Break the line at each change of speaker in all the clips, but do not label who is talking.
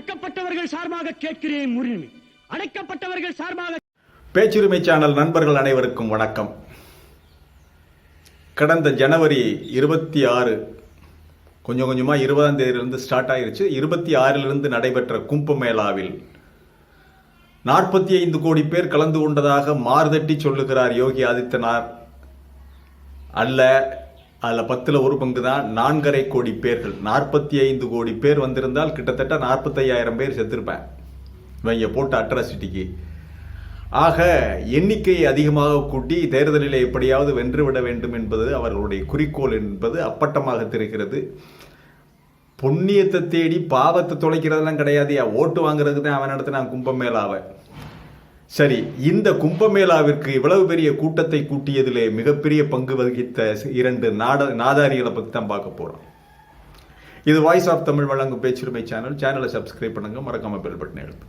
ஒடுக்கப்பட்டவர்கள் சார்பாக கேட்கிறேன் உரிமை அடைக்கப்பட்டவர்கள் சார்பாக
பேச்சுரிமை சேனல் நண்பர்கள் அனைவருக்கும் வணக்கம். கடந்த ஜனவரி இருபத்தி ஆறு கொஞ்சம் கொஞ்சமாக இருபதாம் தேதியிலிருந்து ஸ்டார்ட் ஆயிருச்சு. இருபத்தி ஆறிலிருந்து நடைபெற்ற கும்பமேளாவில் நாற்பத்தி ஐந்து கோடி பேர் கலந்து கொண்டதாக மார்தட்டி சொல்லுகிறார் யோகி ஆதித்யநாத் அல்ல அதில் பத்தில் ஒரு பங்கு தான் நான்கரை கோடி பேர்கள். நாற்பத்தி ஐந்து கோடி பேர் வந்திருந்தால் கிட்டத்தட்ட நாற்பத்தையாயிரம் பேர் செத்துருப்பேன். இவங்க போட்ட அட்ராசிட்டிக்கு. ஆக எண்ணிக்கையை அதிகமாக கூட்டி தேர்தலில் எப்படியாவது வென்றுவிட வேண்டும் என்பது அவர்களுடைய குறிக்கோள் என்பது அப்பட்டமாக தெரிகிறது. புண்ணியத்தை தேடி பாவத்தை தொலைக்கிறதெல்லாம் கிடையாதுயா ஓட்டு வாங்குறதுக்கு தான் அவன் நடத்தினான் கும்பமேளாவை சரி இந்த கும்பமேளாவிற்கு இவ்வளவு பெரிய கூட்டத்தை கூட்டியதிலே மிகப்பெரிய பங்கு வகித்த இரண்டு நாட நாதாரிகளை பற்றி தான் பார்க்க போகிறோம் இது வாய்ஸ் ஆஃப் தமிழ் வழங்கும் பேச்சுரிமை சேனல் சேனலை சப்ஸ்கிரைப் பண்ணுங்க. மறக்காம பெல் பட்டன் எழுத்து.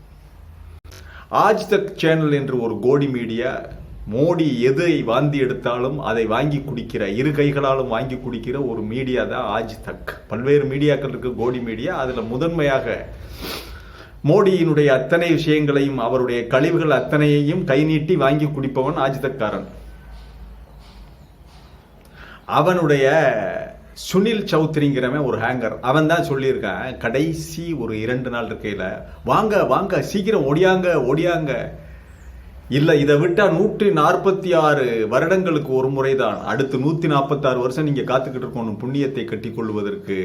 ஆஜ் தக் சேனல் என்று ஒரு கோடி மீடியா மோடி எதை வாந்தி எடுத்தாலும் அதை வாங்கி குடிக்கிற இரு கைகளாலும் வாங்கி குடிக்கிற ஒரு மீடியா தான் ஆஜ் தக் பல்வேறு மீடியாக்கள் இருக்கு கோடி மீடியா அதில் முதன்மையாக மோடியினுடைய அத்தனை விஷயங்களையும் அவருடைய கழிவுகள் அத்தனையையும் கை நீட்டி வாங்கி குடிப்பவன் ஆஜிதக்காரன். அவனுடைய சுனில் சௌத்ரிங்கிறவன் ஒரு ஹேங்கர் அவன் தான் சொல்லியிருக்கான் கடைசி ஒரு இரண்டு நாள் இருக்கையில் வாங்க வாங்க சீக்கிரம் ஒடியாங்க ஒடியாங்க இல்லை இதை விட்டால் நூற்றி நாற்பத்தி ஆறு வருடங்களுக்கு ஒரு முறை தான் அடுத்து நூற்றி நாற்பத்தாறு வருஷம் நீங்கள் காத்துக்கிட்டு இருக்கணும் புண்ணியத்தை கட்டிக்கொள்வதற்கு.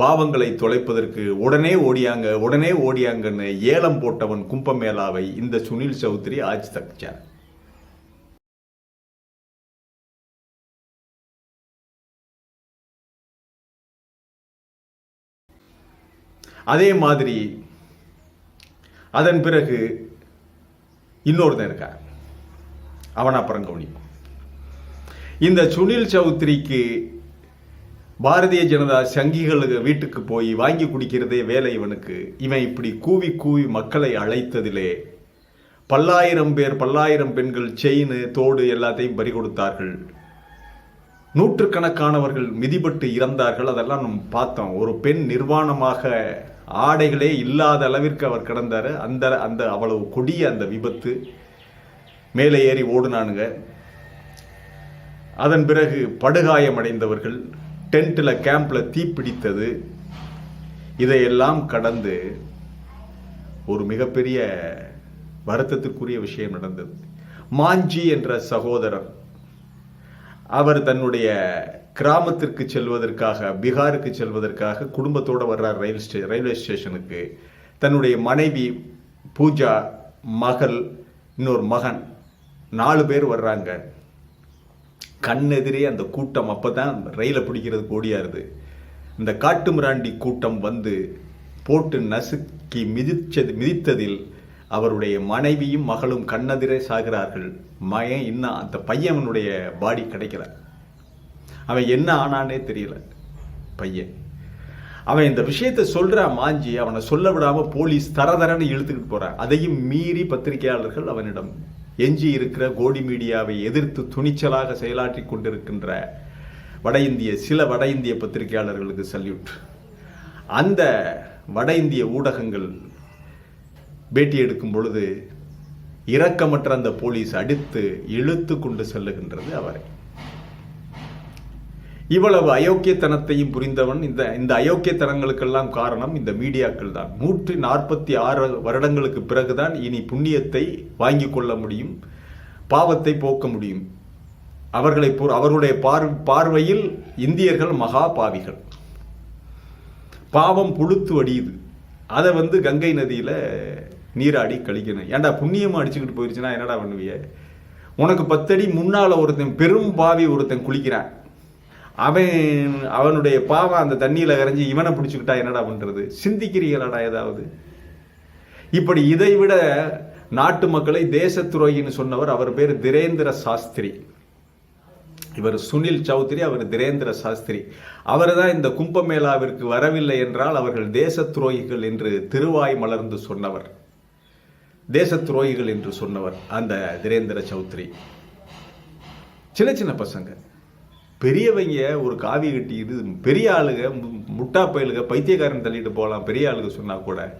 பாவங்களை தொலைப்பதற்கு உடனே ஓடியாங்க உடனே ஓடியாங்கன்னு ஏலம் போட்டவன் கும்பமேளாவை இந்த சுனில் சௌத்ரி ஆட்சி தப்பிச்சார். அதே மாதிரி அதன் பிறகு இன்னொருத்தன் இருக்கான் அவன் அப்புறம் கவனிப்போம் இந்த சுனில் சௌத்ரிக்கு பாரதிய ஜனதா சங்கிகளுக்கு வீட்டுக்கு போய் வாங்கி குடிக்கிறதே வேலை இவனுக்கு. இவன் இப்படி கூவி கூவி மக்களை அழைத்ததிலே பல்லாயிரம் பேர் பல்லாயிரம் பெண்கள் செயின் தோடு எல்லாத்தையும் பறி கொடுத்தார்கள். நூற்றுக்கணக்கானவர்கள் மிதிபட்டு இறந்தார்கள். அதெல்லாம் நம்ம பார்த்தோம். ஒரு பெண் நிர்வாணமாக ஆடைகளே இல்லாத அளவிற்கு அவர் கிடந்தார். அந்த அந்த அவ்வளவு கொடிய அந்த விபத்து. மேலே ஏறி ஓடுனானுங்க. அதன் பிறகு படுகாயமடைந்தவர்கள் டென்ட்டில் கேம்பில் தீப்பிடித்தது இதையெல்லாம் கடந்து ஒரு மிகப்பெரிய வருத்தத்திற்குரிய விஷயம் நடந்தது. மாஞ்சி என்ற சகோதரர் அவர் தன்னுடைய கிராமத்திற்கு செல்வதற்காக பீகாருக்கு செல்வதற்காக குடும்பத்தோடு வர்றார் ரயில் ஸ்டே ரயில்வே ஸ்டேஷனுக்கு. தன்னுடைய மனைவி பூஜா மகள் இன்னொரு மகன் நாலு பேர் வர்றாங்க. கண்ணெதிரே அந்த கூட்டம் அப்போ தான் ரயிலை பிடிக்கிறதுக்கு ஓடியாருது. இந்த காட்டு மிராண்டி கூட்டம் வந்து போட்டு நசுக்கி மிதிச்சது மிதித்ததில் அவருடைய மனைவியும் மகளும் கண்ணெதிரே சாகிறார்கள். மயன் இன்னும் அந்த பையனுடைய பாடி கிடைக்கல. அவன் என்ன ஆனானே தெரியல பையன். அவன் இந்த விஷயத்தை சொல்றான் மாஞ்சி அவனை சொல்ல விடாமல் போலீஸ் தரதரன்னு இழுத்துக்கிட்டு போகிறான் அதையும் மீறி பத்திரிகையாளர்கள் அவனிடம் எஞ்சி இருக்கிற கோடி மீடியாவை எதிர்த்து துணிச்சலாக செயலாற்றி கொண்டிருக்கின்ற வட இந்திய சில வட இந்திய பத்திரிகையாளர்களுக்கு சல்யூட். அந்த வட இந்திய ஊடகங்கள் பேட்டி எடுக்கும் பொழுது இரக்கமற்ற அந்த போலீஸ் அடித்து இழுத்து கொண்டு செல்லுகின்றது அவரை. இவ்வளவு அயோக்கியத்தனத்தையும் புரிந்தவன் இந்த இந்த அயோக்கியத்தனங்களுக்கெல்லாம் காரணம் இந்த மீடியாக்கள் தான் நூற்றி நாற்பத்தி ஆறு வருடங்களுக்கு பிறகுதான் இனி புண்ணியத்தை வாங்கி கொள்ள முடியும் பாவத்தை போக்க முடியும். அவர்களை அவர்களுடைய பார் பார்வையில் இந்தியர்கள் மகா பாவிகள். பாவம் புழுத்து வடியுது. அதை வந்து கங்கை நதியில் நீராடி கழிக்கணும். ஏன்டா புண்ணியமாக அடிச்சுக்கிட்டு போயிருச்சுன்னா என்னடா பண்ணுவிய? உனக்கு பத்தடி முன்னால் ஒருத்தன் பெரும் பாவி ஒருத்தன் குளிக்கிறான். அவன் அவனுடைய பாவம் அந்த தண்ணியில் கரைஞ்சி இவனை பிடிச்சிக்கிட்டா என்னடா பண்ணுறது சிந்திக்கிறீங்களாடா ஏதாவது? இப்படி இதை விட நாட்டு மக்களை தேச துரோகின்னு சொன்னவர் அவர் பேர் திரேந்திர சாஸ்திரி. இவர் சுனில் சௌத்ரி அவர் திரேந்திர சாஸ்திரி. அவர் தான் இந்த கும்பமேளாவிற்கு வரவில்லை என்றால் அவர்கள் தேச துரோகிகள் என்று திருவாய் மலர்ந்து சொன்னவர். தேச துரோகிகள் என்று சொன்னவர் அந்த திரேந்திர சௌத்ரி. சின்ன சின்ன பசங்க. பெரியவங்க ஒரு காவி கட்டிக்கிட்டு பெரிய ஆளுங்க மு- முட்டா பயலுக பைத்தியக்காரன் தள்ளிட்டு போகலாம் பெரிய ஆளுங்க சொன்னால் கூட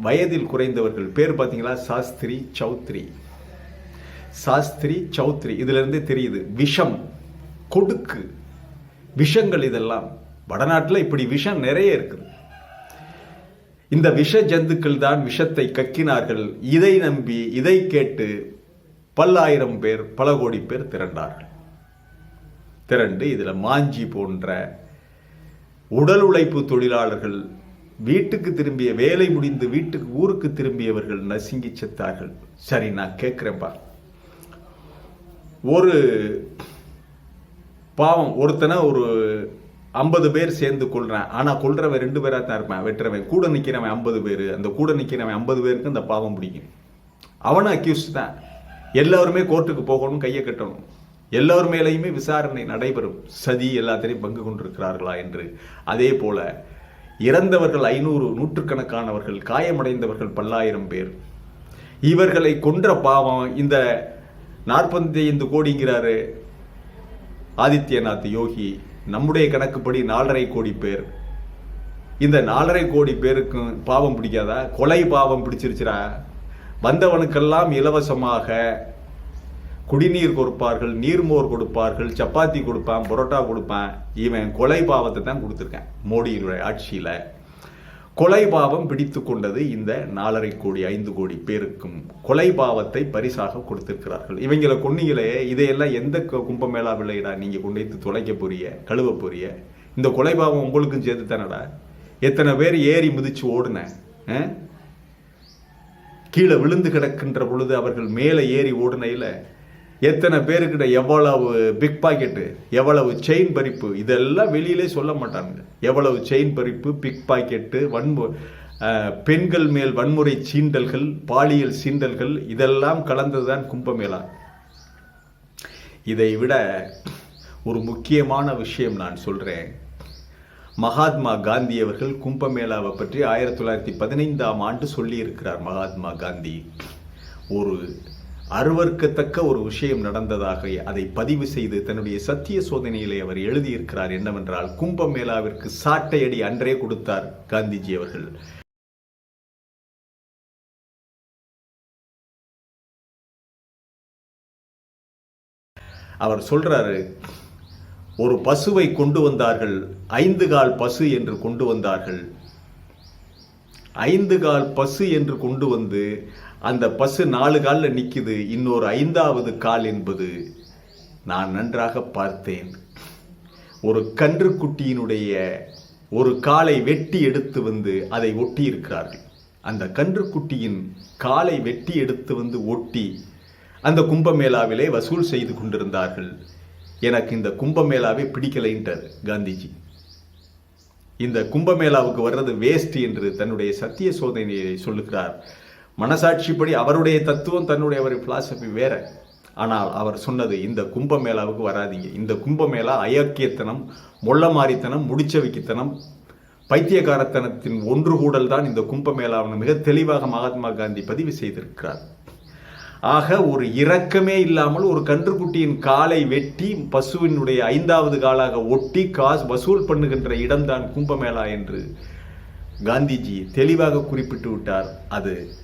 வயதில் குறைந்தவர்கள் பேர் பார்த்தீங்களா? சாஸ்திரி சௌத்ரி. சாஸ்திரி சௌத்ரி இதுலேருந்தே தெரியுது. விஷம் கொடுக்கு விஷங்கள் இதெல்லாம். வடநாட்டில் இப்படி விஷம் நிறைய இருக்குது. இந்த விஷ ஜந்துக்கள் தான் விஷத்தை கக்கினார்கள். இதை நம்பி இதை கேட்டு பல்லாயிரம் பேர் பல கோடி பேர் திரண்டார்கள். திரண்டு இதில் மாஞ்சி போன்ற உடல் உழைப்பு தொழிலாளர்கள் வீட்டுக்கு திரும்பிய வேலை முடிந்து வீட்டுக்கு ஊருக்கு திரும்பியவர்கள் நசுங்கி செத்தார்கள். சரி நான் கேட்குறேன்ப்பா ஒரு பாவம் ஒருத்தனை ஒரு ஐம்பது பேர் சேர்ந்து கொள்றேன் ஆனால் கொள்றவன் ரெண்டு பேராக தான் இருப்பான். வெட்டுறவன் கூட நிற்கிறவன் ஐம்பது பேர். அந்த கூட நிற்கிறவன் ஐம்பது பேருக்கு அந்த பாவம் பிடிக்கும். அவனும் அக்யூஸ்ட் தான். எல்லாருமே கோர்ட்டுக்கு போகணும் கையை கட்டணும். எல்லோர் மேலேயுமே விசாரணை நடைபெறும். சதி எல்லாத்திலையும் பங்கு கொண்டிருக்கிறார்களா என்று. அதே போல இறந்தவர்கள் ஐநூறு நூற்றுக்கணக்கானவர்கள் காயமடைந்தவர்கள் பல்லாயிரம் பேர். இவர்களை கொன்ற பாவம் இந்த நாற்பத்தி ஐந்து கோடிங்கிறாரு ஆதித்யநாத் யோகி. நம்முடைய கணக்குப்படி நாலரை கோடி பேர். இந்த நாலரை கோடி பேருக்கும் பாவம் பிடிக்காதா? கொலை பாவம் பிடிச்சிருச்சுடா வந்தவனுக்கெல்லாம் இலவசமாக குடிநீர் கொடுப்பார்கள் நீர்மோர் கொடுப்பார்கள் சப்பாத்தி கொடுப்பான் பரோட்டா கொடுப்பான். இவன் கொலை பாவத்தை தான் கொடுத்துருக்கேன் மோடியினுடைய ஆட்சியில். கொலை பாவம் பிடித்து கொண்டது இந்த நாலரை கோடி ஐந்து கோடி பேருக்கும் கொலை பாவத்தை பரிசாக கொடுத்திருக்கிறார்கள். இவங்களை கொன்னீங்களே இதையெல்லாம் எந்த கும்பமேளா விளையடா நீங்கள் கொண்டு வைத்து தொலைக்க போறிய கழுவ போறிய இந்த கொலை பாவம் உங்களுக்கும் சேர்த்து தானடா எத்தனை பேர் ஏறி மிதிச்சு ஓடுன ஆ? கீழே விழுந்து கிடக்கின்ற பொழுது அவர்கள் மேலே ஏறி ஓடுனையில் எத்தனை பேருக்கிட்ட எவ்வளவு பிக் பாக்கெட்டு எவ்வளவு செயின் பறிப்பு இதெல்லாம் வெளியிலே சொல்ல மாட்டாங்க எவ்வளவு செயின் பறிப்பு பிக் பாக்கெட்டு வன்மு பெண்கள் மேல் வன்முறை சீண்டல்கள் பாலியல் சீண்டல்கள் இதெல்லாம் கலந்ததுதான் கும்பமேளா. இதை விட ஒரு முக்கியமான விஷயம் நான் சொல்கிறேன் மகாத்மா காந்தி அவர்கள் கும்பமேளாவை பற்றி ஆயிரத்தி தொள்ளாயிரத்தி பதினைந்தாம் ஆண்டு சொல்லியிருக்கிறார் மகாத்மா காந்தி. ஒரு அருவருக்கத்தக்க ஒரு விஷயம் நடந்ததாக அதை பதிவு செய்து தன்னுடைய சத்திய சோதனையிலே அவர் எழுதியிருக்கிறார் என்னவென்றால் கும்பமேளாவிற்கு சாட்டையடி அன்றே கொடுத்தார் காந்திஜி அவர்கள். அவர் சொல்றாரு ஒரு பசுவை கொண்டு வந்தார்கள் ஐந்து கால் பசு என்று கொண்டு வந்தார்கள். ஐந்து கால் பசு என்று கொண்டு வந்து அந்த பசு நாலு காலில் நிற்குது இன்னொரு ஐந்தாவது கால் என்பது நான் நன்றாக பார்த்தேன். ஒரு கன்றுக்குட்டியினுடைய ஒரு காலை வெட்டி எடுத்து வந்து அதை ஒட்டி இருக்கிறார்கள் அந்த கன்றுக்குட்டியின் காலை வெட்டி எடுத்து வந்து ஒட்டி அந்த கும்பமேளாவிலே வசூல் செய்து கொண்டிருந்தார்கள். எனக்கு இந்த கும்பமேளாவே பிடிக்கலைன்றது காந்திஜி. இந்த கும்பமேளாவுக்கு வர்றது வேஸ்ட் என்று தன்னுடைய சத்திய சோதனையை சொல்லுகிறார். மனசாட்சிப்படி அவருடைய தத்துவம் தன்னுடைய அவர் பிலாசபி வேற. ஆனால் அவர் சொன்னது இந்த கும்பமேளாவுக்கு வராதீங்க. இந்த கும்பமேளா அயோக்கியத்தனம் மொள்ளமாரித்தனம் முடிச்சவிக்கித்தனம் பைத்தியகாரத்தனத்தின் ஒன்று கூடல் தான் இந்த கும்பமேளாவின் மிக தெளிவாக மகாத்மா காந்தி பதிவு செய்திருக்கிறார். ஆக ஒரு இரக்கமே இல்லாமல் ஒரு கன்றுக்குட்டியின் காலை வெட்டி பசுவினுடைய ஐந்தாவது காலாக ஒட்டி காசு வசூல் பண்ணுகின்ற இடம்தான் கும்பமேளா என்று காந்திஜி தெளிவாக குறிப்பிட்டு விட்டார் அது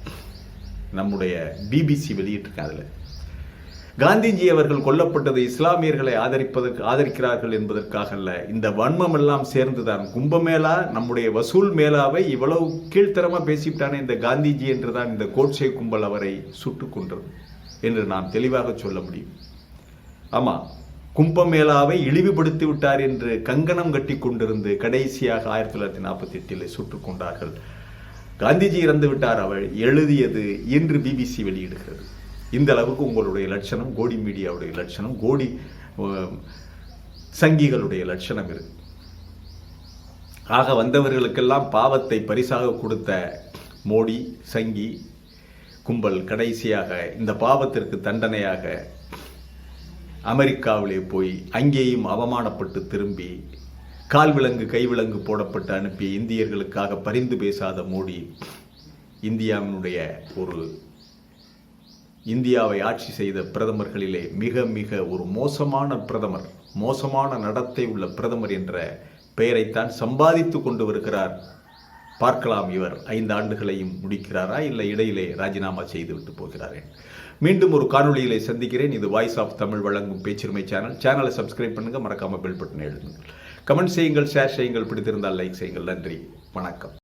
நம்முடைய பிபிசி வெளியிட்டிருக்காங்க அதில். காந்திஜி அவர்கள் கொல்லப்பட்டது இஸ்லாமியர்களை ஆதரிப்பதற்கு ஆதரிக்கிறார்கள் என்பதற்காக அல்ல இந்த வன்மம் எல்லாம் சேர்ந்துதான் கும்பமேளா நம்முடைய வசூல் மேளாவை இவ்வளவு கீழ்த்தரமாக பேசிவிட்டானே இந்த காந்திஜி என்றுதான் இந்த கோட்சே கும்பல் அவரை சுட்டுக் கொன்றது என்று நாம் தெளிவாக சொல்ல முடியும். ஆமாம் கும்பமேளாவை இழிவுபடுத்தி விட்டார் என்று கங்கணம் கட்டி கொண்டிருந்து கடைசியாக ஆயிரத்தி தொள்ளாயிரத்தி நாற்பத்தி எட்டில் சுட்டுக் கொண்டார்கள். காந்திஜி இறந்து விட்டார் அவள். எழுதியது என்று பிபிசி வெளியிடுகிறது. இந்த அளவுக்கு உங்களுடைய லட்சணம் கோடி மீடியாவுடைய லட்சணம் கோடி சங்கிகளுடைய லட்சணம் இருக்கு. ஆக வந்தவர்களுக்கெல்லாம் பாவத்தை பரிசாக கொடுத்த மோடி சங்கி கும்பல் கடைசியாக இந்த பாவத்திற்கு தண்டனையாக அமெரிக்காவிலே போய் அங்கேயும் அவமானப்பட்டு திரும்பி கால் விலங்கு கைவிலங்கு போடப்பட்டு அனுப்பி இந்தியர்களுக்காக பரிந்து பேசாத மோடி இந்தியாவினுடைய ஒரு இந்தியாவை ஆட்சி செய்த பிரதமர்களிலே மிக மிக ஒரு மோசமான பிரதமர் மோசமான நடத்தை உள்ள பிரதமர் என்ற பெயரைத்தான் சம்பாதித்து கொண்டு வருகிறார் பார்க்கலாம் இவர். ஐந்து ஆண்டுகளையும் முடிக்கிறாரா? இல்லை இடையிலே ராஜினாமா செய்துவிட்டு போகிறாரே. மீண்டும் ஒரு காணொலியிலே சந்திக்கிறேன். இது வாய்ஸ் ஆஃப் தமிழ் வழங்கும் பேச்சுரிமை சேனல் சேனலை சப்ஸ்கிரைப் பண்ணுங்க. மறக்காமல் பெல் பட்டன் எழுதுங்கள் கமெண்ட் செய்யுங்கள் ஷேர் செய்யுங்கள். பிடித்திருந்தால் லைக் செய்யுங்கள். நன்றி. வணக்கம்.